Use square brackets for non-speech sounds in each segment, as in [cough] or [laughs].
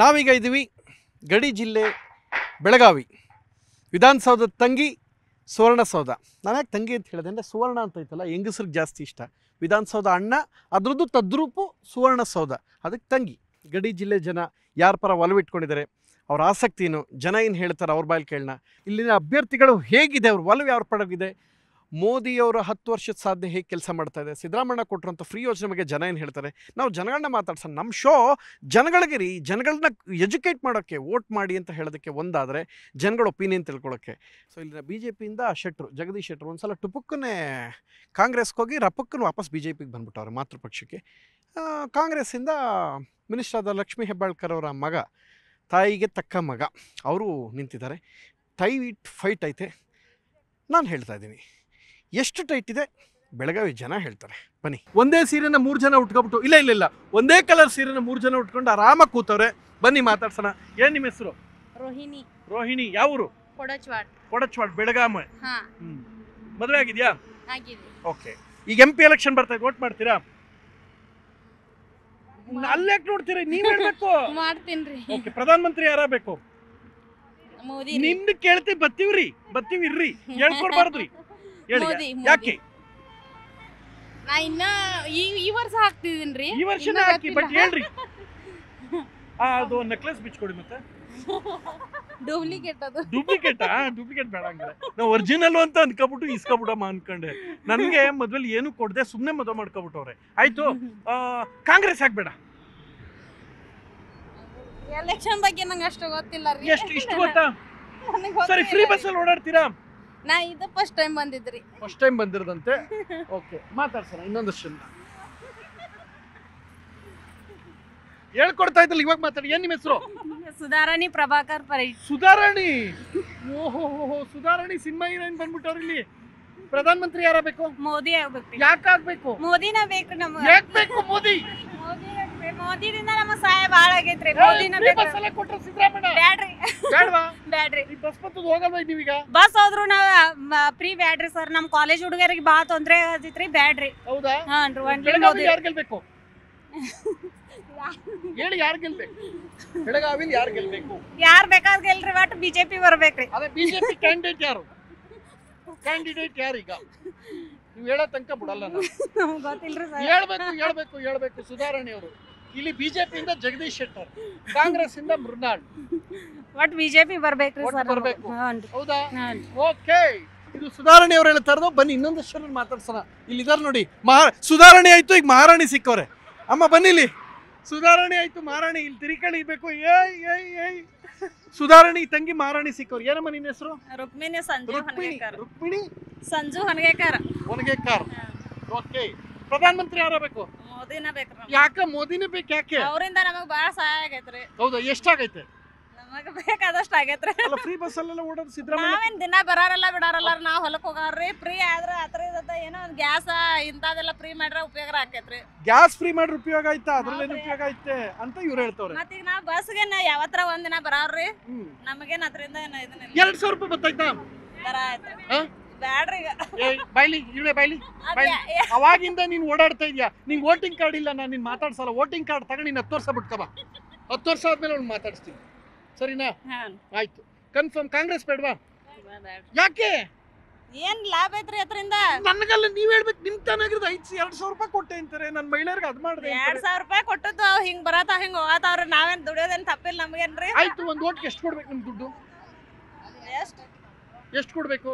ನಾವೀಗ ಇದ್ದೀವಿ ಗಡಿ ಜಿಲ್ಲೆ ಬೆಳಗಾವಿ. ವಿಧಾನಸೌಧದ ತಂಗಿ ಸುವರ್ಣಸೌಧ. ನಾನು ಯಾಕೆ ತಂಗಿ ಅಂತ ಹೇಳಿದೆ? ಅಂದರೆ ಸುವರ್ಣ ಅಂತ ಐತಲ್ಲ, ಹೆಂಗಸ್ರಿಗೆ ಜಾಸ್ತಿ ಇಷ್ಟ. ವಿಧಾನಸೌಧ ಅಣ್ಣ, ಅದರದ್ದು ತದ್ರೂಪು ಸುವರ್ಣಸೌಧ. ಅದಕ್ಕೆ ತಂಗಿ. ಗಡಿ ಜಿಲ್ಲೆ ಜನ ಯಾರ ಪರ ಒಲವಿಟ್ಕೊಂಡಿದ್ದಾರೆ ಅವ್ರ ಆಸಕ್ತಿನು ಜನ ಏನು ಹೇಳ್ತಾರೆ, ಅವ್ರ ಬಾಯಲ್ಲಿ ಕೇಳೋಣ ಇಲ್ಲಿನ ಅಭ್ಯರ್ಥಿಗಳು ಹೇಗಿದೆ? ಅವ್ರ ಒಲವು ಯಾವ ಪಡಗಿದೆ? ಮೋದಿಯವರ ಹತ್ತು ವರ್ಷದ ಸಾಧನೆ ಹೇಗೆ ಕೆಲಸ ಮಾಡ್ತಾ ಇದೆ? ಸಿದ್ದರಾಮಣ್ಣ ಕೊಟ್ಟರಂಥ ಫ್ರೀ ಯೋಜನೆ ಬಗ್ಗೆ ಜನ ಏನು ಹೇಳ್ತಾರೆ? ನಾವು ಜನಗಳನ್ನ ಮಾತಾಡ್ಸೋಣ. ನಮ್ಮ ಶೋ ಜನಗಳಿಗೆ ರೀ ಜನಗಳನ್ನ ಎಜುಕೇಟ್ ಮಾಡೋಕ್ಕೆ ವೋಟ್ ಮಾಡಿ ಅಂತ ಹೇಳೋದಕ್ಕೆ ಒಂದಾದರೆ ಜನಗಳ ಒಪಿನಿಯನ್ ತಿಳ್ಕೊಳ್ಳೋಕ್ಕೆ ಸೊ ಇಲ್ಲಿನ ಬಿ ಜೆ ಪಿಯಿಂದ ಶೆಟ್ರು, ಜಗದೀಶ್ ಶೆಟ್ರು ಒಂದು ಸಲ ಟುಪುಕ್ಕನ್ನೇ ಕಾಂಗ್ರೆಸ್ಗೆ ಹೋಗಿ ರಪಕ್ಕನ್ನು ವಾಪಸ್ ಬಿ ಜೆ ಪಿಗೆ ಬಂದುಬಿಟ್ಟವ್ರೆ ಮಾತೃಪಕ್ಷಕ್ಕೆ ಕಾಂಗ್ರೆಸ್ಸಿಂದ ಮಿನಿಸ್ಟರ್ ಆದ ಲಕ್ಷ್ಮೀ ಹೆಬ್ಬಾಳ್ಕರ್ ಅವರ ಮಗ, ತಾಯಿಗೆ ತಕ್ಕ ಮಗ, ಅವರು ನಿಂತಿದ್ದಾರೆ. ಟೈಟ್ ಫೈಟ್ ಐತೆ. ನಾನು ಹೇಳ್ತಾ ಇದ್ದೀನಿ. ಎಷ್ಟು ಟೈಟ್ ಇದೆ? ಬೆಳಗಾವಿ ಜನ ಹೇಳ್ತಾರೆ ಬನ್ನಿ. ಒಂದೇ ಸೀರೆನ ಮೂರು ಜನ ಉಟ್ಕೊಬಿಟ್ಟು ಇಲ್ಲ ಇಲ್ಲ ಇಲ್ಲ ಒಂದೇ ಕಲರ್ ಸೀರೆನ ಮೂರು ಜನ ಉಟ್ಕೊಂಡು ಆರಾಮಾಗಿ ಕೂತವ್ರೆ. ಬನ್ನಿ ಮಾತಾಡ್ಸೋಣ. ಏನ್ ನಿಮ್ಮ ಹೆಸರು? ರೋಹಿಣಿ. ರೋಹಿಣಿ ಯಾವೂರು ಕೊಡಚ್ವಾಡ್. ಕೊಡಚ್ವಾಡ್ ಬೆಳಗಾಮ. ಹಾ. ಮದುವೆ ಆಗಿದ್ಯಾ? ಆಗಿದೆ. ಓಕೆ ಈಗ ಎಂ ಪಿ ಎಲೆಕ್ಷನ್ ಬರ್ತಾ ಇದೆ ವೋಟ್ ಮಾಡ್ತೀರಾ? ಅಲ್ಲೇ ನೋಡ್ತೀರಿ ನೀವ್ ಹೇಳ್ಬೇಕು. ಮಾಡ್ತೀನ್ರಿ ಓಕೆ ಪ್ರಧಾನ ಮಂತ್ರಿ ಯಾರ ಮೋದಿ ನಿಮ್ದು ಕೇಳ್ತಿ ಬತ್ತೀವ್ರಿ ಬತ್ತೀವಿ ಇರ್ರಿ [laughs] ಹೇಳ್ಕೊಡ್ಬಾರ್ದ್ರಿ. ಹೇಳಿ ಮೋದಿ. ಯಾಕೆ? ನಾ ಇನ್ನ ಈ ಈ ವರ್ಷ ಹಾಕ್ತಿದ್ದೀನ್ರಿ ಈ ವರ್ಷನೇ ಹಾಕಿ ಬಟ್. ಹೇಳ್ರಿ. ಆ, ಅದು ನೆಕ್ಲೆಸ್ ಬಿಚ್ಕೊಡಿ ಮತ್ತೆ. ಡೂಪ್ಲಿಕೇಟ್ ಅದು. ಡೂಪ್ಲಿಕೇಟ್ ಡೂಪ್ಲಿಕೇಟ್ ಬೇಡ ಹಂಗಾರೆ. ನಾವು ಒರಿಜಿನಲ್ ಅಂತ ಅನ್ಕೊಬಿಟ್ಟು ಇಸ್ಕೊಬಿಡಮ್ಮ ಅನ್ಕೊಂಡೆ. ನನಗೆ ಮದ್ವೆಲಿ ಏನು ಕೊಡದೆ ಸುಮ್ಮನೆ ಮದುವೆ ಮಾಡ್ಕೊಬಿಟ್ಟವ್ರೆ. ಆಯ್ತು ಆ, ಕಾಂಗ್ರೆಸ್ ಆಗ್ಬೇಡ ಎಲೆಕ್ಷನ್ ಬಗ್ಗೆ ನಂಗೆ ಅಷ್ಟು ಗೊತ್ತಿಲ್ಲ ರೀ. ಎಷ್ಟು ಇಷ್ಟು ಗೊತ್ತಾ? ನನಗ್ ಸರಿ ಗೊತ್ತಿಲ್ಲ ಫ್ರೀ ಬಸ್ ಅಲ್ಲಿ ಓಡಾಡ್ತೀರಾ? ನಾ ಇದು ಫಸ್ಟ್ ಟೈಮ್ ಬಂದಿದ್ರಿ. ಫಸ್ಟ್ ಟೈಮ್ ಬಂದಿರದಂತೆ? ಓಕೆ ಮಾತಾಡ್ಸೋಣ ಇನ್ನೊಂದಷ್ಟು ಜನ ಹೇಳ್ಕೊಡ್ತಾ ಇದ್ದಲ್ಲ ಇವಾಗ ಮಾತಾಡಿ. ಏನ್ ನಿಮ್ಮ ಹೆಸರು? ಸುಧಾರಾಣಿ ಪ್ರಭಾಕರ್ ಪರೈ. ಸುಧಾರಾಣಿ! ಓಹೋ ಸುಧಾರಾಣಿ ಸಿನಿಮಾ ಹೀರೋಯಿನ್ ಬಂದ್ಬಿಟ್ಟವ್ರು ಇಲ್ಲಿ. ಪ್ರಧಾನ ಮಂತ್ರಿ ಯಾರಬೇಕು ಮೋದಿ ಆಗ್ಬೇಕು. ಯಾಕೆ ಆಗ್ಬೇಕು ಮೋದಿನ ಬೇಕು ನಮ್ಗೆ. ಯಾಕೆ ಬೇಕು ಮೋದಿ. ಮೋದಿದಿಂದ ನಮ್ಮ ಸಹಾಯ ಭಾಳ ಆಗೈತ್ರಿ. ಮೋದಿನ ಬಸ್ ಎಲ್ಲ ಕೊಟ್ರು ಸಿದ್ದರಾಮಣ್ಣ ಬ್ಯಾಡ್ರಿ. ಬ್ಯಾಡ್ರಿ. ಈ ಬಸ್ ನೀವೀಗ? ಬಸ್ ಹೋದ್ರು ನಾವ್ ಫ್ರೀ ಬ್ಯಾಡ್ರಿ ಸರ್ ನಮ್ ಕಾಲೇಜ್ ಹುಡುಗರಿಗೆ ಭಾಳ ತೊಂದ್ರೆ ಆಗತೈತ್ರಿ ಬ್ಯಾಡ್ರಿ. ಹೌದಾ? ಹಾನ್ರಿ ಒಂದ್ಲಿ ಬೆಳಗಾವಿ ಮೋದಿ ಯಾರು ಗೆಲ್ಬೇಕು? [laughs] ಹೇಳಿ ಯಾರು ಗೆಲ್ಬೇಕು? ಬೆಳಗಾವಿಲಿ ಯಾರು ಗೆಲ್ಬೇಕು? ಯಾರ್ ಬೇಕಾದ್ ಗೆಲ್ರಿ ಒಟ್ಟು ಬಿಜೆಪಿ ಬರ್ಬೇಕ್ರಿ. ಅದೇ ಬಿಜೆಪಿ ಕ್ಯಾಂಡಿಡೇಟ್ ಯಾರು ಕ್ಯಾಂಡಿಡೇಟ್ ಯಾರು? ಈಗ ನೀವು ಹೇಳೋ ತನಕ ಬಿಡಲ್ಲ ನಾವು ಗೊತ್ತಿಲ್ರಿ ಸರ್ ಹೇಳ್ಬೇಕು ಹೇಳ್ಬೇಕು ಹೇಳ್ಬೇಕು. ಸುಧಾರಣೆ ಅವರು. ಇಲ್ಲಿ ಬಿಜೆಪಿಯಿಂದ ಜಗದೀಶ್ ಶೆಟ್ಟರ್ ಕಾಂಗ್ರೆಸ್ ಇಂದ ಮೃಣಾಲ್ ಒಟ್ ಬಿಜೆಪಿ ಬರ್ಬೇಕ್ರಿ ಸರ್ ಬರ್ಬೇಕು. ಹೌದಾ? ಓಕೆ. ಇದು ಸುಧಾರಣೆ ಅವ್ರು ಹೇಳ್ತಾ ಇರೋದು. ಬನ್ನಿ ಇನ್ನೊಂದಷ್ಟು ಜನ ಮಾತಾಡ್ಸೋಣ. ಇಲ್ಲಿ ಇದಾರೆ ನೋಡಿ ಮಹಾ ಸುಧಾರಣೆ ಆಯ್ತು ಈಗ ಮಹಾರಾಣಿ ಸಿಕ್ಕವ್ರೆ. ಅಮ್ಮ ಬನ್ನಿ ಇಲ್ಲಿ. ಸುಧಾರಣೆ ಆಯ್ತು ಮಹಾರಾಣಿ. ಇಲ್ಲಿ ತಿರಿಕಳಿ ಇರ್ಬೇಕು ಏಯ್ ಏಯ್ ಏಯ್. ಸುಧಾರಣಿ ತಂಗಿ ಮಹಾರಾಣಿ ಸಿಕ್ಕವ್ರು. ಏನಮ್ಮ ನಿನ್ನ ಹೆಸರು? ರುಕ್ಮಿಣಿ ಸಂಜು ರುಕ್ಮಿಣಿ ರುಕ್ಮಿಣಿ? ಸಂಜು ಹನಗೇಕರ್. ಒಣಗೇಕಾರ್ ಓಕೆ. ಪ್ರಧಾನ ಮಂತ್ರಿ ಯಾರಬೇಕು ಮೋದಿನ ಬೇಕ್ರಿ ನಮ್ಗ್. ಯಾಕೆ ಮೋದಿನೇ ಬೇಕು ಯಾಕೆ? ಅವರಿಂದ ನಮಗ್ ಬಾಳ ಸಹಾಯ ಆಗೈತ್ರಿ. ಹೌದಾ ಎಷ್ಟಾಗೈತೆ? ನಮಗ್ ಬೇಕಾದಷ್ಟ ಆಗೈತ್ರಿ. ಅಲ್ಲ ಫ್ರೀ ಬಸ್ ಅಲ್ಲೆಲ್ಲ ಓಡೋದು ಸಿದ್ದರಾಮಯ್ಯ ನಾವೇನ್ ದಿನ ಬರಾರಲ್ಲ ಬಿಡಾರಲ್ಲ ನಾವ್ ಹೊಲಕ್ ಹೋಗಾರ್ರಿ ಫ್ರೀ ಆದ್ರ ಹತ್ರ ಇದ ಏನೋ ಒಂದ್ ಗ್ಯಾಸ್ ಇಂತಾದೆಲ್ಲ ಫ್ರೀ ಮಾಡ್ರ ಉಪಯೋಗ ಆಕೈತ್ರಿ ಗ್ಯಾಸ್ ಫ್ರೀ ಮಾಡ್ರಿ ಉಪಯೋಗ ಆಯ್ತಾ? ಅದ್ರಲ್ಲೇನು ಉಪಯೋಗ ಐತೆ ಅಂತ ಇವ್ರು ಹೇಳ್ತವ್ರೆ. ಮತ್ತೀಗ ನಾವ್ ಬಸ್ಗೆ ಯಾವತ್ತರ ಒಂದ್ ದಿನ ಬರಾವ್ರಿ. ಹ್ಮ್. ನಮಗೇನ್ ಅದ್ರಿಂದ ಏನ ಇದನ್ನ ಎರಡ್ ಸಾವಿರ ರೂಪಾಯಿ ಬತ್ತಾಯ್ತಾ ಬರ ಆಯ್ತ್ರಿ ಹಾ? ಇಳೆ. ಯಾ- ಯಾ- ಅವಾಗಿಂದ ನೀನ್ ಓಡಾಡ್ತಾ ಇದ್ಯಾ? ನಿಂಗೆ ವೋಟಿಂಗ್ ಕಾರ್ಡ್ ಇಲ್ಲ ನಾನು ನಿನ್ ಮಾತಾಡ್ಸಲ್ಲ. ವೋಟಿಂಗ್ ಕಾರ್ಡ್ ತಗೊಂಡು ನೀನ್ ಹತ್ತು ವರ್ಷ ಬಿಟ್ಕಬ ಹತ್ತು ವರ್ಷ ಆದ್ಮೇಲೆ ಅವ್ನು ಮಾತಾಡಿಸ್ತೀನಿ. ಸರಿನಾ. ಆಯ್ತು. ಕನ್ಫರ್ಮ್ ಕಾಂಗ್ರೆಸ್ ಬೇಡವಾ. ಯಾಕೆ? ಏನ್ ಲಾಭ ಐತ್ರಿ ಅದ್ರಿಂದ? ನನಗಲ್ಲ ನೀವ್ ಹೇಳ್ಬೇಕು ನಿಮ್ ತನಾಗಿರೋದು ಐದ್ ಎರಡ್ ಸಾವಿರ ರೂಪಾಯಿ ಕೊಟ್ಟೆ ಅಂತಾರೆ. ನನ್ ಮಹಿಳೆಯರಿಗೆ ಅದ್ ಮಾಡಿದೆ ಎರಡ್ ಸಾವಿರ ರೂಪಾಯಿ ಕೊಟ್ಟದ್ದು ಅವ್ ಹಿಂಗ್ ಬರತಾವ್ ಹಿಂಗ್ ಹೋಗತಾವ್ರಿ ನಾವೇನ್ ದುಡಿಯೋದೇನ್ ತಪ್ಪಿಲ್ಲ ನಮಗೇನ್ರಿ? ಆಯ್ತು ಒಂದ್ ಓಟ್ಗೆ ಎಷ್ಟ್ ಕೊಡ್ಬೇಕು ನಿಮ್ ದುಡ್ಡು? ಎಷ್ಟ್ ಎಷ್ಟು ಕೊಡ್ಬೇಕು?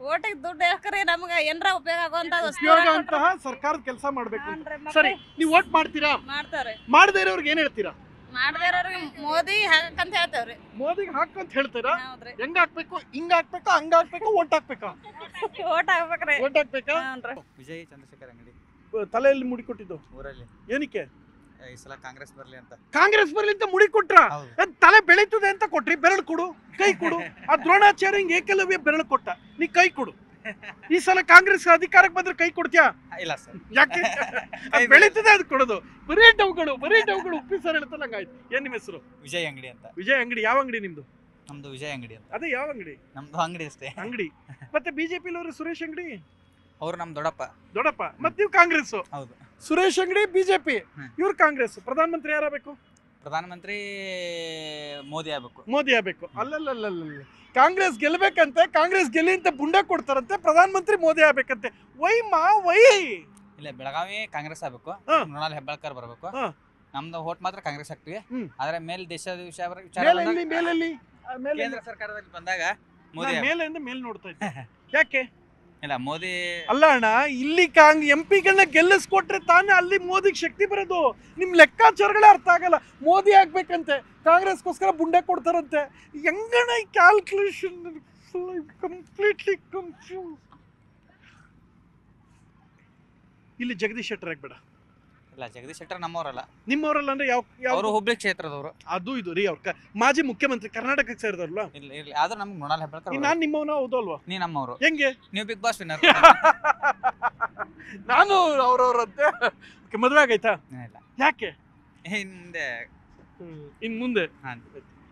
ಓಟಿಗೆ ದುಡ್ಡು ಹಾಕ್ರಿ ನಮ್ಗ ಏನ್ರ ಉಪಯೋಗ ಆಗುವಂತ ಉಪಯೋಗ ಅಂತಹ ಸರ್ಕಾರದ ಕೆಲಸ ಮಾಡ್ಬೇಕು ಅಂತ. ಸರಿ ನೀವು ವೋಟ್ ಮಾಡ್ತೀರಾ? ಮಾಡ್ತಾರೆ. ಮಾಡದೇ ಇರೋರ್ಗೆ ಏನ್ ಹೇಳ್ತೀರಾ? ಮಾಡದೇ ಇರೋರಿಗೆ ಮೋದಿ ಹಾಕಂತ ಹೇಳ್ತೇವ್ರಿ. ಮೋದಿಗೆ ಹಾಕಂತ ಹೇಳ್ತೀರಾ? ಹೌದ್ರಿ. ಹೆಂಗ್ ಹಾಕ್ಬೇಕು ಹಿಂಗ್ ಹಾಕ್ಬೇಕು ಹಂಗ್ ಹಾಕ್ಬೇಕು ಓಟ್ ಹಾಕ್ಬೇಕಾ? ಓಟ್ ಹಾಕ್ಬೇಕ್ರಿ. ಓಟ್ ಹಾಕ್ಬೇಕಾ? ಹ್ಞೂನ್ರಿ ವಿಜಯ್ ಚಂದ್ರಶೇಖರ್ ಅಂಗಡಿ. ತಲೆಯಲ್ಲಿ ಮುಡಿಕೊಟ್ಟಿದ್ದು ಊರಲ್ಲಿ. ಏನಕ್ಕೆ? ಈ ಸಲ ಕಾಂಗ್ರೆಸ್ ಬರ್ಲಿ ಅಂತ. ಕಾಂಗ್ರೆಸ್ ಬರಲಿ ಅಂತ ಮುಡಿ ಕೊಟ್ರ? ಹೌದು. ತಲೆ ಬೆಳೀತದೆ ಅಂತ ಕೊಟ್ರಿ ಬೆರಳು ಕೊಡು ಕೈ ಕೊಡು. ಆ ದ್ರೋಣಾಚಾರ್ಯ ಹಿಂಗ್ ಏಕಲವ್ಯ ಬೆರಳು ಕೊಟ್ಟ ನೀ ಕೈ ಕೊಡು. ಈ ಸಲ ಕಾಂಗ್ರೆಸ್ ಅಧಿಕಾರಕ್ಕೆ ಬಂದ್ರೆ ಕೈ ಕೊಡ್ತೀಯಾ? ಇಲ್ಲ ಸರ್. ಯಾಕೆ? ಬೆಳೀತದೆ. ಅದು ಕೊಡೋದು. ಬರೀ ಡೌಗಳು ಬರೀ ಡೌಗಳು ಉಪ್ಪಿ ಸರ್ ಹೇಳ್ತಲ್ಲ ಹಂಗಾಯ್ತು ಏನ್ ನಿಮ್ಮ ಹೆಸರು? ವಿಜಯ್ ಅಂಗಡಿ ಅಂತ. ವಿಜಯ್ ಅಂಗಡಿ ಯಾವ ಅಂಗಡಿ ನಿಮ್ದು? ನಮ್ದು ವಿಜಯ್ ಅಂಗಡಿ ಅಂತ. ಅದೇ ಯಾವ ಅಂಗಡಿ? ನಮ್ದು ಅಂಗಡಿ ಅಷ್ಟೇ. ಅಂಗಡಿ. ಮತ್ತೆ ಬಿಜೆಪಿ ಸುರೇಶ್ ಅಂಗಡಿ? ಅವ್ರು ನಮ್ ದೊಡ್ಡಪ್ಪ. ದೊಡ್ಡಪ್ಪ. ಮತ್ತೆ ನೀವು ಕಾಂಗ್ರೆಸ್ ಹೌದು. ಸುರೇಶ್ ಅಂಗಡಿ ಬಿಜೆಪಿ. ಇವ್ರ ಕಾಂಗ್ರೆಸ್. ಪ್ರಧಾನಮಂತ್ರಿ ಯಾರಾಗಬೇಕು? ಪ್ರಧಾನಮಂತ್ರಿ ಮೋದಿ ಆಗ್ಬೇಕು. ಮೋದಿ ಆಗ್ಬೇಕು. ಅಲ್ಲಲ್ಲಲ್ಲಲ್ಲ ಕಾಂಗ್ರೆಸ್ ಗೆಲ್ಲಬೇಕಂತೆ ಕಾಂಗ್ರೆಸ್ ಗೆಲ್ಲಿ ಅಂತ ಬುಂಡ ಕೊಡ್ತಾರಂತೆ ಪ್ರಧಾನಮಂತ್ರಿ ಮೋದಿ ಆಗ್ಬೇಕಂತೆ. ವೈ ಮಾ ವೈ? ಇಲ್ಲ ಬೆಳಗಾವಿ ಕಾಂಗ್ರೆಸ್ ಆಗ್ಬೇಕು. ಮೃಣಾಲ್ ಹೆಬ್ಬಾಳ್ಕರ್ ಬರಬೇಕು. ನಮ್ದು ಓಟ್ ಮಾತ್ರ ಕಾಂಗ್ರೆಸ್ ಹಾಕ್ತಿವಿ. ಆದ್ರೆ ಮೇಲ್ ದೇಶದ ವಿಷಯ ವಿಚಾರ ಮೇಲೆಲ್ಲಿ? ಕೇಂದ್ರ ಸರ್ಕಾರದಲ್ಲಿ ಬಂದಾಗ ಮೋದಿ ಮೇಲೆ. ಮೇಲಿಂದ ಮೇಲ್ ನೋಡ್ತಾ ಇದ್ದೆ. ಯಾಕೆ? ಇಲ್ಲ, ಮೋದಿ ಅಲ್ಲ ಅಣ್ಣ, ಇಲ್ಲಿ ಕಾಂಗ್ ಎಂ ಪಿಗಳನ್ನ ಗೆಲ್ಲಿಸ್ಕೊಟ್ರೆ ತಾನೇ ಅಲ್ಲಿ ಮೋದಿಗೆ ಶಕ್ತಿ ಬರೋದು. ನಿಮ್ ಲೆಕ್ಕಾಚಾರಗಳೇ ಅರ್ಥ ಆಗಲ್ಲ. ಮೋದಿ ಆಗ್ಬೇಕಂತೆ, ಕಾಂಗ್ರೆಸ್ಗೋಸ್ಕರ ಬುಂಡೆ ಕೊಡ್ತಾರಂತೆ. ಹೆಂಗಣ ಈ ಕ್ಯಾಲ್ಕುಲೇಷನ್ ಕಂಪ್ಲೀಟ್ಲಿ ಕನ್ಫ್ಯೂಸ್ ಇಲ್ಲಿ ಜಗದೀಶ್ ಶೆಟ್ಟರ್ ಆಗ್ಬೇಡ. ಇಲ್ಲ ಜಗದೀಶ್ ಶೆಟ್ಟರ್ ನಮ್ಮವರಲ್ಲ. ನಿಮ್ಮವರಲ್ಲ ಅಂದ್ರೆ ಯಾವ ಯಾವ ಅವರು ಹುಬ್ಳಿ ಕ್ಷೇತ್ರದವರು. ಅದು ಇದು ರೀ ಅವ್ರ. ಮಾಜಿ ಮುಖ್ಯಮಂತ್ರಿ ಕರ್ನಾಟಕಕ್ಕೆ ಸೇರಿದವ್ರಲ್ಲ? ಇಲ್ಲ ಇರ್ಲಿ ಆದ್ರೂ ನಮ್ಗೆ ಮೃಣಾಲ್ ಹೆಬ್ಬಾಳ್ಕರ್ ನಾನು ನಿಮ್ಮವನ ಹೌದು ಅಲ್ವಾ? ನೀ ನಮ್ಮವರು. ಹೆಂಗೆ? ನೀವು ಬಿಗ್ ಬಾಸ್ ವಿನ್ನರ್ ನಾನು ಅವ್ರವ್ರಂತೆ. ಓಕೆ, ಮದ್ವೆ ಆಗೈತಾ ಇಲ್ಲ ಯಾಕೆ? ಹಿಂದೆ. ಇನ್ ಮುಂದೆ? ಹಾ.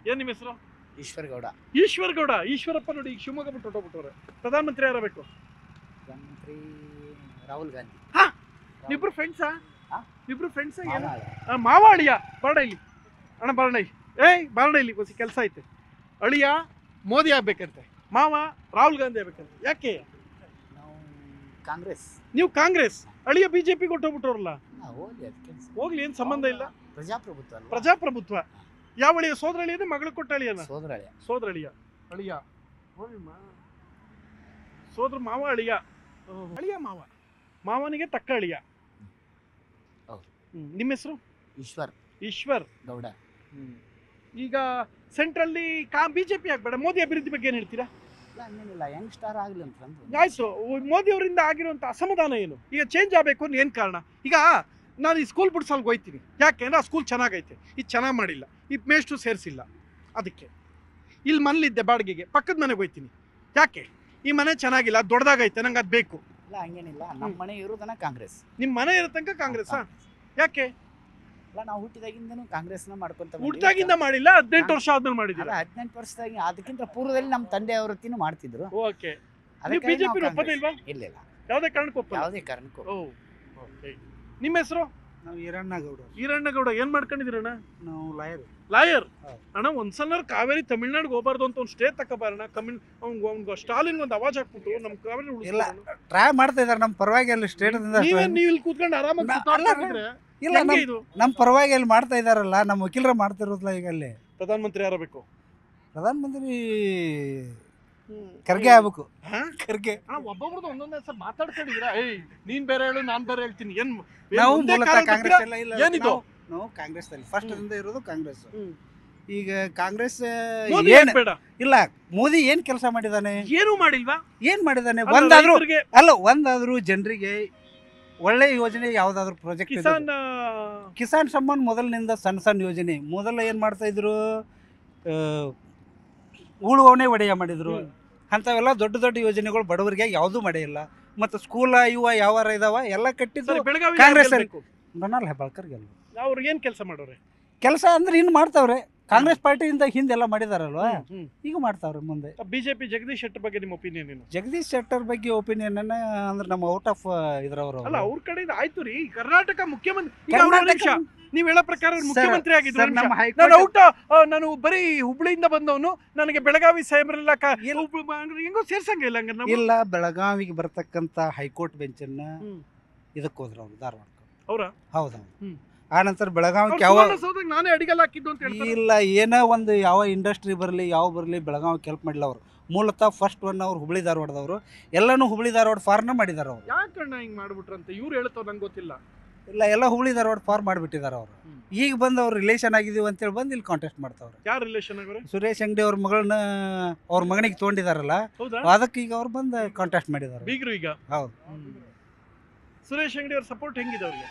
ಏನ್ ನಿಮ್ಮ ಹೆಸರು? ಈಶ್ವರ್ ಗೌಡ. ಈಶ್ವರ್ ಗೌಡ ಈಶ್ವರಪ್ಪ ನೋಡಿ ಈಗ ಶಿವಮೊಗ್ಗ ಬಿಟ್ಟು ಹೊಟ್ಟೋಗ್ಬಿಟ್ಟವ್ರೆ ಪ್ರಧಾನಮಂತ್ರಿ ಯಾರಬೇಕು ಪ್ರಧಾನಮಂತ್ರಿ ರಾಹುಲ್ ಗಾಂಧಿ. ಹಾ? ನೀವಿಬ್ರು ಫ್ರೆಂಡ್ಸಾ ಹಾ? ಇಬ್ರು ಫ್ರೆಂಡ್ಸ್ ಏನು ಮಾವಾಳ. ಆ, ಮಾವ ಅಳಿಯ ಬಾರಣ ಇಲ್ಲಿ ಅಣ್ಣ ಬಾರಣ ಇಲ್ಲಿ ಏಯ್ ಬಾರಣ ಇಲ್ಲಿ ಕೊಸಿ ಕೆಲಸ ಐತೆ. ಅಳಿಯ ಮೋದಿ ಆಗ್ಬೇಕಂತೆ. ಮಾವ ರಾಹುಲ್ ಗಾಂಧಿ ಆಗ್ಬೇಕಂತೆ. ಯಾಕೆ? ನಾವು ಕಾಂಗ್ರೆಸ್. ನೀವು ಕಾಂಗ್ರೆಸ್. ಅಳಿಯ ಬಿಜೆಪಿ ಕೊಟ್ಟೋಗ್ಬಿಟ್ಟವ್ರಲ್ಲ. ಹೋಗ್ಲಿ ಏನ್ ಸಂಬಂಧ ಇಲ್ಲ. ಪ್ರಜಾಪ್ರಭುತ್ವ? ಪ್ರಜಾಪ್ರಭುತ್ವ. ಯಾವ ಅಳಿಯ? ಸೋದರ ಅಳಿಯನ ಮಗಳು ಕೊಟ್ಟ ಅಳಿಯನ ಸೋದರಳಿಯ. ಸೋದರ ಅಳಿಯ ಅಳಿಯ ಸೋದರ ಮಾವ ಅಳಿಯ. ಅಳಿಯ ಮಾವ. ಮಾವನಿಗೆ ತಕ್ಕ ಅಳಿಯ. ನಿಮ್ಮ ಹೆಸರು? ಈಶ್ವರ್. ಈಶ್ವರ್. ಗೌಡ. ಈಗ ಸೆಂಟ್ರಲ್ಲಿ ಕಾ ಬಿಜೆಪಿ ಆಗ್ಬೇಡ. ಮೋದಿ ಅಭಿವೃದ್ಧಿ ಬಗ್ಗೆ ಏನು ಹೇಳ್ತೀರಾ? ಹಂಗೇನಿಲ್ಲ. ಯಂಗ್ ಸ್ಟಾರ್ ಆಗಲಿ ಅಂತ ಅಂದ್ರು. ಆಯ್ತು ಮೋದಿ ಅವರಿಂದ ಆಗಿರುವಂತ ಅಸಮಾಧಾನ ಏನು? ಈಗ ಚೇಂಜ್ ಆಗಬೇಕು ಅಂದ್ರೆ ಏನು ಕಾರಣ? ಈಗ ನಾನು ಈ ಸ್ಕೂಲ್ ಬಿಡ್ಸಲ್ಗೆ ಹೋಗ್ತೀನಿ ಯಾಕೆಂದ್ರೆ ಆ ಸ್ಕೂಲ್ ಚೆನ್ನಾಗೈತೆ. ಇದು ಚೆನ್ನಾಗಿ ಮಾಡಿಲ್ಲ. ಈ ಮೇಷ್ಟು ಸೇರಿಸಿಲ್ಲ. ಅದಕ್ಕೆ. ಇಲ್ಲಿ ಮನೇಲಿದ್ದೆ ಬಾಡಿಗೆಗೆ. ಪಕ್ಕದ ಮನೆಗೆ ಹೋಯ್ತೀನಿ. ಯಾಕೆ? ಈ ಮನೆ ಚೆನ್ನಾಗಿಲ್ಲ. ದೊಡ್ಡದಾಗೈತೆ ನಂಗೆ ಅದು ಬೇಕು. ಇಲ್ಲ ಹಂಗೇನಿಲ್ಲ. ನಮ್ಮ ಮನೆ ಇರೋದನ್ನ ಕಾಂಗ್ರೆಸ್. ನಿಮ್ಮ ಮನೆ ಇರೋ ತನಕ ಕಾಂಗ್ರೆಸ್. ಯಾಕೆ? ಅಲ್ಲ ನಾವು ಹುಟ್ಟಿದಾಗಿಂದನೂ ಕಾಂಗ್ರೆಸ್ನ ಮಾಡ್ಕೊಂತ ಬಂದೀವಿ. ಹುಟ್ಟಾಗಿಂದ ಮಾಡಿಲ್ಲ ಹದಿನೆಂಟು ವರ್ಷ ಆದ್ಮೇಲೆ ಮಾಡಿದ್ರು ಅಲ್ಲ ಹದಿನೆಂಟು ವರ್ಷದಾಗಿ ಅದಕ್ಕಿಂತ ಪೂರ್ವದಲ್ಲಿ ನಮ್ಮ ತಂದೆ ಅವರತ್ತಿನೂ ಮಾಡ್ತಿದ್ರು. ಓಕೆ. ಅದಕ್ಕೆ ಬಿಜೆಪಿ ಒಪ್ಪದೇ. ಇಲ್ವಾ? ಇಲ್ಲ ಇಲ್ಲ. ಯಾವುದೇ ಕಾರಣಕ್ಕೂ ಒಪ್ಪಲ್ಲ? ಯಾವುದೇ ಕಾರಣಕ್ಕೂ ಓ ಓಕೆ. ನಿಮ್ಮ ಹೆಸರು? ನಾವು ಈರಣ್ಣಗೌಡ. ಈರಣ್ಣಗೌಡ ಏನ್ ಮಾಡ್ಕೊಂಡಿದ್ದೀರಣ್ಣ? ನಾವು ಲಾಯರ್. ಲಾಯರ್. ಅಣ್ಣ ಒಂದ್ಸಲ ಕಾವೇರಿ ತಮಿಳ್ನಾಡಿಗೆ ಹೋಗ್ಬಾರ್ದು ಅಂತ ಒಂದು ಸ್ಟೇ ತಗೋಬಾರಣ ಕಮಿನ್ ಅವ್ನ್ಗ್ ಅವ್ನ್ಗ್ ಸ್ಟಾಲಿನ್ ಒಂದು ಅವಾಜ್ ಹಾಕ್ಬಿಟ್ಟು ನಮ್ ಕಾವೇರಿ ಇಲ್ಲ. ಟ್ರೈ ಮಾಡ್ತಾ ಇದಾರೆ ನಮ್ಮ ಪರವಾಗಿ ಅಲ್ಲಿ ಸ್ಟೇಟ್ ನೀವು ಇಲ್ಲಿ ಕೂತ್ಕೊಂಡು ಆರಾಮಾಗಿ ಇಲ್ಲ ಹೆಂಗೆ ನಮ್ ಇದು? ನಮ್ಮ ಪರವಾಗಿ ಅಲ್ಲಿ ಮಾಡ್ತಾ ಇದಾರಲ್ಲ ನಮ್ಮ ವಕೀಲರ ಮಾಡ್ತಿರೋದ್ಲ ಈಗ ಅಲ್ಲಿ. ಪ್ರಧಾನಮಂತ್ರಿ ಯಾರಬೇಕು? ಬೇಕು ಮಂತ್ರಿ ಖರ್ಗೆ ಆಗ್ಬೇಕು. ಖರ್ಗೆ. ಅಣ್ಣ ಒಬ್ಬೊಬ್ರದ್ದು ಒಂದೊಂದೇ ಸರ್ ಮಾತಾಡ್ಕೊಂಡಿದ್ದೀರಾ ಏಯ್ ನೀನ್ ಬೇರೆ ಹೇಳು ನಾನ್ ಬೇರೆ ಹೇಳ್ತೀನಿ. ಏನ್ ಏನ್ ನಾವು ಒಂದೇ ಮೂಲತಃ ಕಾಲಕ್ಕೆ ಕಾಂಗ್ರೆಸ್? ಎಲ್ಲ ಇಲ್ಲ. ಏನಿದು? ನಾವು- ನಾವು ಕಾಂಗ್ರೆಸ್ ಅಲ್ಲಿ ಫಸ್ಟ್ ಇಂದ ಇರೋದು ಕಾಂಗ್ರೆಸ್. ಹ್ಮ್. ಈಗ ಕಾಂಗ್ರೆಸ್ ಮೋದಿ ಏನ್ ಬೇಡ. ಇಲ್ಲ ಮೋದಿ ಏನ್ ಕೆಲಸ ಮಾಡಿದಾನೆ? ಏನು ಮಾಡಿಲ್ವಾ? ಏನ್ ಮಾಡಿದಾನೆ? ಒಂದಾದ್ರೂ ಅಲ್ಲ ಒಂದಾದ್ರೂ ಜನರಿಗೆ ಒಳ್ಳೆ ಯೋಜನೆ ಯಾವ್ದಾದ್ರು ಪ್ರಾಜೆಕ್ಟ್ ಕಿಸಾನ್ ಕಿಸಾನ್ ಸಮ್ಮಾನ್ ಮೊದಲಿನಿಂದ ಸಣ್ಣ ಸಣ್ಣ ಯೋಜನೆ. ಮೊದಲ ಏನು ಮಾಡ್ತಾ ಇದ್ರು ಉಳುವವನೇ ಒಡೆಯ ಮಾಡಿದ್ರು. ಅಂಥವೆಲ್ಲ ದೊಡ್ಡ ದೊಡ್ಡ ಯೋಜನೆಗಳು ಬಡವರಿಗೆ ಯಾವುದೂ ಮಾಡಿಲ್ಲ. ಮತ್ತು ಸ್ಕೂಲ ಇವ ಯಾವಾರ ಇದಾವ ಎಲ್ಲ ಕಟ್ಟಿದ್ರು ಬೆಳಗಾವಿ ಕಾಂಗ್ರೆಸ್ ಹೆಬ್ಬಾಳ್ಕರ್ ಗೆಲ್ಲ ಅವ್ರಿಗೆ ಏನ್ ಕೆಲಸ ಮಾಡೋರೆ? ಕೆಲಸ ಅಂದ್ರೆ ಇನ್ನು ಮಾಡ್ತಾವ್ರೆ. ಕಾಂಗ್ರೆಸ್ ಪಾರ್ಟಿಯಿಂದ ಹಿಂದೆಲ್ಲ ಮಾಡಿದಾರಲ್ವಾ? ಈಗ ಮಾಡ್ತಾವ್ರೆ ಮುಂದೆ. ಬಿಜೆಪಿ ಜಗದೀಶ್ ಶೆಟ್ಟರ್ ಬಗ್ಗೆ ನಿಮ್ಮ ಒಪಿನಿಯನ್ ಏನು? ಜಗದೀಶ್ ಶೆಟ್ಟರ್ ಬಗ್ಗೆ ಒಪಿನಿಯನ್ ಅಂದ್ರೆ ನಮ್ಮ ಔಟ್ ಆಫ್ ಇದ್ರವರು ಅಲ್ಲ ಅವ್ರ ಕಡೆಯಿಂದ ಆಯ್ತು ರೀ. ಕರ್ನಾಟಕ ಮುಖ್ಯಮಂತ್ರಿ ನೀವ್ ಹೇಳೋ ಪ್ರಕಾರ ಮುಖ್ಯಮಂತ್ರಿ ಆಗಿದ್ರು ನಮ್ಮ ನಾನು ಔಟ್ ನಾನು ಬರೀ ಹುಬ್ಳಿಯಿಂದ ಬಂದವನು. ನನಗೆ ಬೆಳಗಾವಿ ಸಾಹೇಬ್ರೆಲ್ಲ ಕ- ಇಲ್ಲ. ಹುಬ್ಳಿ ಬ- ಅಂದ್ರೆ ಹೆಂಗೋ ಸೇರ್ಸಂಗಿಲ್ಲ ಹಂಗ ಇಲ್ಲ ಬೆಳಗಾವಿಗೆ ಬರ್ತಕ್ಕಂಥ ಹೈಕೋರ್ಟ್ ಬೆಂಚನ್ನ. ಇದಕ್ಕೆ ಹೋದ್ರು ಅವ್ರು ಧಾರವಾಡ ಅವ್ರ? ಹೌದೌದು. ಆ ನಂತರ ಬೆಳಗಾವಿಗೆ ಯಾವ ನಾನೇ ಅಡಿಗೆಲ್ಲ ಹಾಕಿದ್ದು ಅಂತ ಹೇಳ್ತಾರೆ. ಇಲ್ಲ ಏನೋ ಒಂದು ಯಾವ ಇಂಡಸ್ಟ್ರಿ ಬರಲಿ ಯಾವ ಬರಲಿ ಬೆಳಗಾವಿ ಕೆಲ್ಪ್ ಮಾಡಿಲ್ಲ ಅವರು. ಮೂಲತಃ ಫಸ್ಟ್ ಒನ್ ಅವ್ರು ಹುಬ್ಳಿ ಧಾರವಾಡದವರು. ಎಲ್ಲನೂ ಹುಬ್ಳಿ ಧಾರವಾಡ ಫಾರ್ನ ಮಾಡಿದ್ದಾರೆ ಅವರು. ಯಾಕಣ್ಣ ಹಿಂಗೆ ಮಾಡ್ಬಿಟ್ರಂತೆ? ಇವ್ರು ಹೇಳ್ತಾವ್ ನಂಗೆ ಗೊತ್ತಿಲ್ಲ. ಇಲ್ಲ ಎಲ್ಲ ಹುಬ್ಳಿ ಧಾರವಾಡ ಫಾರ್ಮ್ ಮಾಡಿಬಿಟ್ಟಿದ್ದಾರೆ ಅವರು. ಈಗ ಬಂದು ಅವ್ರು ರಿಲೇಷನ್ ಆಗಿದೀವಿ ಅಂತೇಳಿ ಬಂದು ಇಲ್ಲಿ ಕಾಂಟೆಸ್ಟ್ ಮಾಡ್ತಾವ್ರೆ. ಯಾರು ರಿಲೇಷನ್ ಸುರೇಶ್ ಅಂಗಡಿ ಅವ್ರ ಮಗಳನ್ನ ಅವ್ರ ಮಗನಿಗೆ ತೊಗೊಂಡಿದಾರಲ್ಲ ಹೌದಾ? ಅದಕ್ಕೆ ಈಗ ಅವ್ರು ಬಂದು ಕಾಂಟೆಸ್ಟ್ ಮಾಡಿದ್ದಾರೆ ಬೀಗ್ರು ಈಗ? ಹೌದು. ಸುರೇಶ್ ಅಂಗಡಿ ಅವ್ರ ಸಪೋರ್ಟ್ ಹೆಂಗಿದೆ ಅವ್ರಿಗೆ?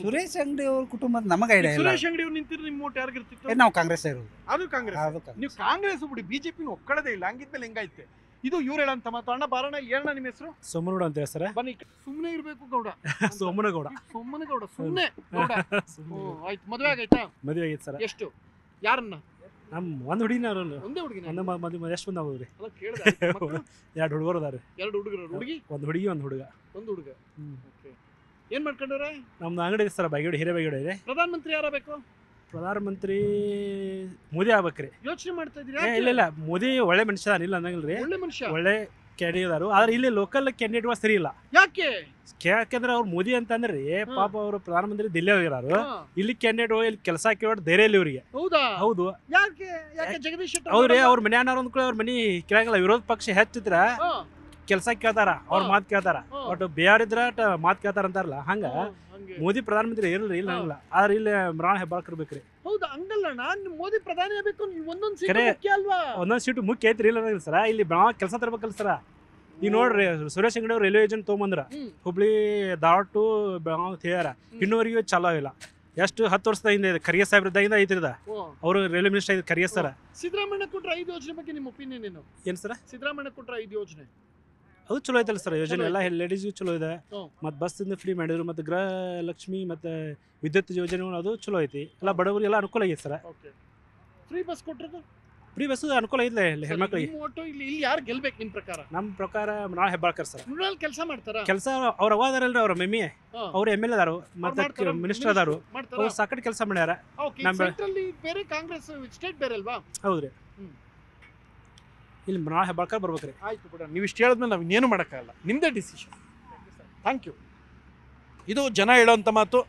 ಸುರೇಶ್ ಅಂಗಡಿ ಅವ್ರ ಕುಟುಂಬದ ನಮಗೆ ಐಡಿಯಾ ಇಲ್ಲ. ಸುರೇಶ್ ಅಂಗಡಿ ಅವ್ರು ನಿಂತಿರೋ ನಿಮ್ಮ ಓಟ್ ಯಾರಿಗಿರ್ತಿತ್ತು ಏ, ನಾವು ಕಾಂಗ್ರೆಸ್ ಇರೋದು. ಅದು ಕಾಂಗ್ರೆಸ್. ಅದು ಕಾಂಗ್ರೆಸ್. ನೀವು ಕಾಂಗ್ರೆಸ್ ಬಿಡಿ ಬಿಜೆಪಿ ಒಕ್ಕಳದೇ ಇಲ್ಲ ಹಂಗಿದ್ಮೇಲೆ ಹೆಂಗಾಯ್ತೆ? ಇದು ಇವ್ರು ಹೇಳಂತ ಮಾತು. ಅಣ್ಣ ಬಾರಣ್ಣ ಏನ ನಿಮ್ಮ ಹೆಸರು? ಸೋಮನಗೌಡ ಅಂತ ಹೇಳ್ತಾರೆ ಬನ್ನಿ ಸುಮ್ಮನೆ ಇರ್ಬೇಕು ಗೌಡ. [laughs] ಸೋಮನಗೌಡ. ಸುಮ್ಮನೆ ಗೌಡ [laughs] ಸುಮ್ಮನೆ ಗೌಡ. ಓ, ಆಯ್ತು. ಮದುವೆ ಆಗೈತಾ ಮದುವೆ ಆಗೈತೆ ಸರ್. ಎಷ್ಟು? ಯಾರನ್ನ? ನಮ್ಮ ಒಂದು ಹುಡುಗಿನ ಅವ್ರಲ್ಲ ಒಂದೇ ಹುಡುಗಿನ? ಒಂದು ಮದುವೆ ಎಷ್ಟು ಬಂದಾವ ರೀ ಅಲ್ಲ ಕೇಳಿದ. [laughs] ಎರಡು ಹುಡುಗರು ಅದಾರೆ ಎರಡು ಹುಡುಗರು. ಹುಡುಗಿ? ಒಂದ್ ಹುಡುಗಿ ಒಂದ್ ಹುಡುಗ. ಒಂದು ಹುಡುಗ. ಹ್ಮ್. ಓಕೆ. ಏನ್ ಮಾಡ್ಕೊಂಡ್ರೆ ನಮ್ದು ಅಂಗಡಿ ಇದೆ ಸರ್ ಬೈಗಡಿ ಹಿರೇ ಬೈಗಡಿ ಇದೆ. ಪ್ರಧಾನ ಮಂತ್ರಿ ಯಾರ ಬೇಕು ಪ್ರಧಾನಮಂತ್ರಿ ಮೋದಿ ಆಗ್ಬೇಕ್ರಿ. ಯೋಚನೆ ಮಾಡ್ತಾ ಏ, ಇದೀರಾ ಇಲ್ಲ ಇಲ್ಲ. ಮೋದಿ ಒಳ್ಳೆ ಮನುಷ್ಯ ಇಲ್ಲ ಅನ್ನಂಗಿಲ್ರಿ. ಒಳ್ಳೆ ಮನುಷ್ಯ? ಒಳ್ಳೆ ಕ್ಯಾಂಡಿಡೇಟ್ ಆದ್ರೆ ಇಲ್ಲಿ ಲೋಕಲ್ ಕ್ಯಾಂಡಿಡೇಟ್ ಸರಿ ಇಲ್ಲ. ಯಾಕೆ? ಯಾಕಂದ್ರೆ ಅವ್ರು ಮೋದಿ ಅಂತಂದ್ರೆ ಅಂದ್ರೆ ಪಾಪ ಅವರು ಪ್ರಧಾನಮಂತ್ರಿ ದಿಲ್ಲಿ ಹೋಗಿರಾರು ಹಾ, ಇಲ್ಲಿ ಕ್ಯಾಂಡಿಡೇಟ್ ಇಲ್ಲಿ ಕೆಲಸ ಕೇಳೋದು ಧೈರ್ಯ ಇಲ್ಲ ಇವರಿಗೆ. ಹೌದಾ? ಹೌದು. ಯಾಕೆ? ಯಾಕೆ ಜಗದೀಶ್ ಶೆಟ್ಟರ್ ಅವ್ರಿ? ಅವ್ರ ಮನ್ಯಾನವ್ರ ಅಂದ್ಕೊಳ್ಳಿ ಅವ್ರ ಮನಿ ಕೇಳಂಗಿಲ್ಲ ವಿರೋಧ ಪಕ್ಷ ಹೆಚ್ಚಿದ್ರ ಹಾ, ಕೆಲಸ ಕೇಳ್ತಾರ ಅವ್ರ ಮಾತ್ ಕೇಳ್ತಾರ. ಬಟ್ ಬೇರೆ ಇದ್ರ ಮಾತು ಕೇಳ್ತಾರ ಅಂತಾರಲ್ಲ ಹಂಗ. ಮೋದಿ ಪ್ರಧಾನಮಂತ್ರಿ ಇರಲ್ರಿ ಇಲ್ಲ ಹಂಗಲ್ಲ. ಆದ್ರೆ ಇಲ್ಲಿ ಮರಾಣ ಹೆಬ್ಬಾಳ್ಕರ್ ಬೇಕ್ರಿ ಹೌದು ಹಂಗಲ್ಲ ನಾನ್ ಮೋದಿ ಪ್ರಧಾನಿ ಆಗ್ಬೇಕು ಒಂದೊಂದ್ ಸೀಟ್ ಮುಖ್ಯ ಅಲ್ವಾ? ಒಂದೊಂದ್ ಸೀಟ್ ಮುಖ್ಯ ಐತ್ರಿ ಇಲ್ಲ ಸರ. ಇಲ್ಲಿ ಬೆಳಗಾವ್ ಕೆಲಸ ತರ್ಬೇಕಲ್ಲ ಸರ. ಈಗ ನೋಡ್ರಿ ಸುರೇಶ್ ಅಂಗಡಿ ಅವ್ರು ರೈಲ್ವೆ ಏಜೆಂಟ್ ತೊಗೊಂಬಂದ್ರ. ಹುಬ್ಳಿ ಧಾರವಾಡ ಟು ಬೆಳಗಾವ್ ಹೇಳ್ಯಾರ ಇನ್ನೂವರೆಗೂ ಚಾಲೋ ಇಲ್ಲ. ಎಷ್ಟು ಹತ್ತು ವರ್ಷದ ಹಿಂದೆ ಇದೆ ಖರ್ಗೆ ಸಾಹೇಬ್ರದಾಗಿಂದ ಐತ್ರಿದ ಓ, ಅವರು railway minister Kharge sir. Siddaramaiah ಕೊಟ್ರ ಐದು ಯೋಜನೆ ಬಗ್ಗೆ ನಿಮ್ಮ ಒಪಿನಿಯನ್ ಏನು? ಏನು ಸರ್? ಸಿದ್ದರಾಮಯ್ಯ ಕೊಟ್ರ ಐದು ಯೋಜನೆ. ಅದು ಚಲೋ ಐತಲ್ಲ ಸರ್ ಯೋಜನೆ ಎಲ್ಲ ಲೇಡೀಸ್ಗೂ ಚಲೋ ಇದೆ. ಹ್ಮ್. ಮತ್ತು ಬಸ್ಸಿಂದ ಫ್ರೀ ಮಾಡಿದ್ರು ಮತ್ತು ಗೃಹ ಲಕ್ಷ್ಮಿ ಮತ್ತು ವಿದ್ಯುತ್ ಯೋಜನೆಗಳು ಅದು ಚಲೋ ಐತಿ. ಎಲ್ಲ ಬಡವರಿಗೆಲ್ಲ ಅನುಕೂಲ ಆಗಿದೆ ಸರ್. ಓಕೆ ಫ್ರೀ ಬಸ್ ಕೊಟ್ಟಿರೋದು? ಫ್ರೀ ಬಸ್ ಅನುಕೂಲ ಇಲ್ಲ ಇಲ್ಲಿ ಹೆಣ್ಮಕ್ಳಿಗೆ. ನಿಮ್ಮ ಇಲ್ಲಿ ಇಲ್ಲಿ ಯಾರು ಗೆಲ್ಬೇಕು ನಿಮ್ ಪ್ರಕಾರ? ನಮ್ಮ ಪ್ರಕಾರ ನಾಳೆ ಹೆಬ್ಬಾಳ್ಕರ್ ಸರ್. ರೂರಲ್ ಕೆಲಸ ಮಾಡ್ತಾರಾ? ಕೆಲಸ ಅವ್ರ ಅವಾದಾರಲ್ರಿ ಅವ್ರ ಮೆಮ್ಮಿ. ಅವ್ರ ಎಂ ಎಲ್ ಅದಾರು ಮತ್ತು? ಮಿನಿಸ್ಟರ್ ಅದಾರು. ಅವ್ರು ಸಾಕಷ್ಟು ಕೆಲಸ ಮಾಡ್ಯಾರ. ನಮ್ಮ- ಬೇರೆ ಕಾಂಗ್ರೆಸ್ ಸ್ಟೇಟ್ ಬೇರೆ ಅಲ್ವಾ? ಹೌದ್ರಿ. ಹ್ಮ್. ಇಲ್ಲಿ ನಾಳೆ ಹೆಬ್ಬಾಳ್ಕರ್ ರೀ ಆಯ್ತು ಬಿಡ ನೀವು ಇಷ್ಟು ಹೇಳಿದ್ಮೇಲೆ ನಾವು ಇನ್ನೇನು ಮಾಡೋಕ್ಕಾಗಲ್ಲ. ನಿಮ್ಮದೇ ಡಿಸಿಷನ್ ಥ್ಯಾಂಕ್ ಯು ಇದು ಜನ ಹೇಳೋವಂಥ ಮಾತು.